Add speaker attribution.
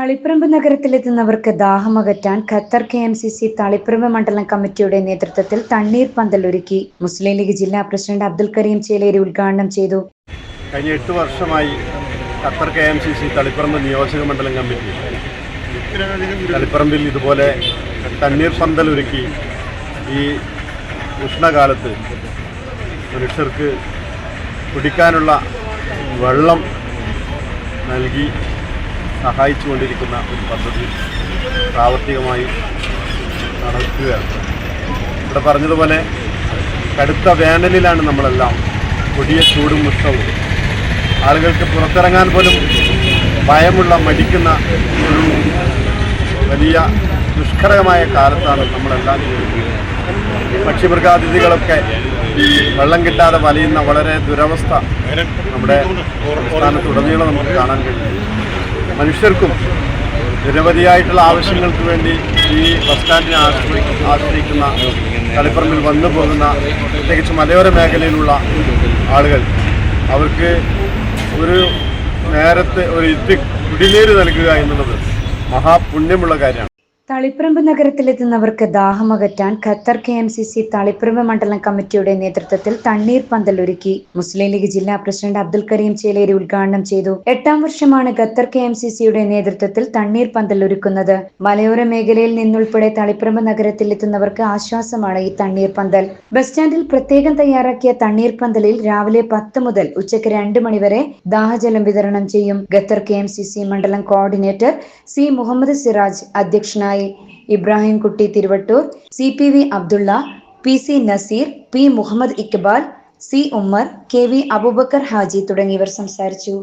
Speaker 1: തളിപ്പറമ്പ് നഗരത്തിലെത്തുന്നവർക്ക് ദാഹമകറ്റാൻ Qatar K M C C Taliparamba മണ്ഡലം കമ്മിറ്റിയുടെ നേതൃത്വത്തിൽ തണ്ണീർ പന്തൽ ഒരുക്കി. മുസ്ലിം ലീഗ് ജില്ലാ പ്രസിഡന്റ് അബ്ദുൽ കരീം ചേലേരി ഉദ്ഘാടനം ചെയ്തു.
Speaker 2: കഴിഞ്ഞ എട്ട് വർഷമായി Qatar K M C C Taliparamba നിയോജക മണ്ഡലം കമ്മിറ്റി തളിപ്പറമ്പിൽ ഇതുപോലെ തണ്ണീർ പന്തൽ ഒരുക്കി ഈ ഉഷ്ണകാലത്ത് മനുഷ്യർക്ക് കുടിക്കാനുള്ള വെള്ളം നൽകി സഹായിച്ചുകൊണ്ടിരിക്കുന്ന ഒരു പദ്ധതി പ്രാവർത്തികമായി നടക്കുകയാണ്. ഇവിടെ പറഞ്ഞതുപോലെ കടുത്ത വേനലിലാണ് നമ്മളെല്ലാം കൊടിയ ചൂടും മുഷ്ടവും ആളുകൾക്ക് പുറത്തിറങ്ങാൻ പോലും ഭയമുള്ള മടിക്കുന്ന ഒരു വലിയ ദുഷ്കരമായ കാലത്താണ് നമ്മളെല്ലാം പക്ഷിമൃഗാതിഥികളൊക്കെ വെള്ളം കിട്ടാതെ വലയുന്ന വളരെ ദുരവസ്ഥ നമ്മുടെ സംസ്ഥാനത്തുടനീളം നമുക്ക് കാണാൻ കഴിയും മനുഷ്യർക്കും നിരവധിയായിട്ടുള്ള ആവശ്യങ്ങൾക്ക് വേണ്ടി ഈ ബസ് സ്റ്റാൻഡിനെ ആശ്രയി ആശ്രയിക്കുന്ന കളിപ്പറമ്പിൽ വന്നു പോകുന്ന പ്രത്യേകിച്ച് മലയോര മേഖലയിലുള്ള ആളുകൾ അവർക്ക് ഒരു നേരത്തെ ഒരു ഇത്തി കുടിനീര് നൽകുക എന്നുള്ളത് മഹാപുണ്യമുള്ള കാര്യമാണ്.
Speaker 1: തളിപ്പറമ്പ് നഗരത്തിലെത്തുന്നവർക്ക് ദാഹമകറ്റാൻ Qatar K M C C Taliparamba മണ്ഡലം കമ്മിറ്റിയുടെ നേതൃത്വത്തിൽ തണ്ണീർ പന്തൽ ഒരുക്കി മുസ്ലിം ലീഗ് ജില്ലാ പ്രസിഡന്റ് അബ്ദുൽ കരീം ചേലേരി ഉദ്ഘാടനം ചെയ്തു. എട്ടാം വർഷമാണ് ഖത്തർ കെ എം സി സിയുടെ നേതൃത്വത്തിൽ തണ്ണീർ പന്തൽ ഒരുക്കുന്നത് മലയോര മേഖലയിൽ നിന്നുൾപ്പെടെ തളിപ്പറമ്പ് നഗരത്തിലെത്തുന്നവർക്ക് ആശ്വാസമാണ് ഈ തണ്ണീർ പന്തൽ. ബസ് സ്റ്റാൻഡിൽ പ്രത്യേകം തയ്യാറാക്കിയ തണ്ണീർ പന്തലിൽ രാവിലെ പത്ത് മുതൽ ഉച്ചയ്ക്ക് രണ്ട് മണിവരെ ദാഹജലം വിതരണം ചെയ്യും. Qatar K M C C മണ്ഡലം കോർഡിനേറ്റർ സി മുഹമ്മദ് സിറാജ് അധ്യക്ഷനായി Ibrahim Kutty Thiruvattoor C P V Abdulla P C Naseer P Muhammad Iqbal C Ummer K V Aboobacker Haji തുടങ്ങിയവർ സംസാരിച്ചു.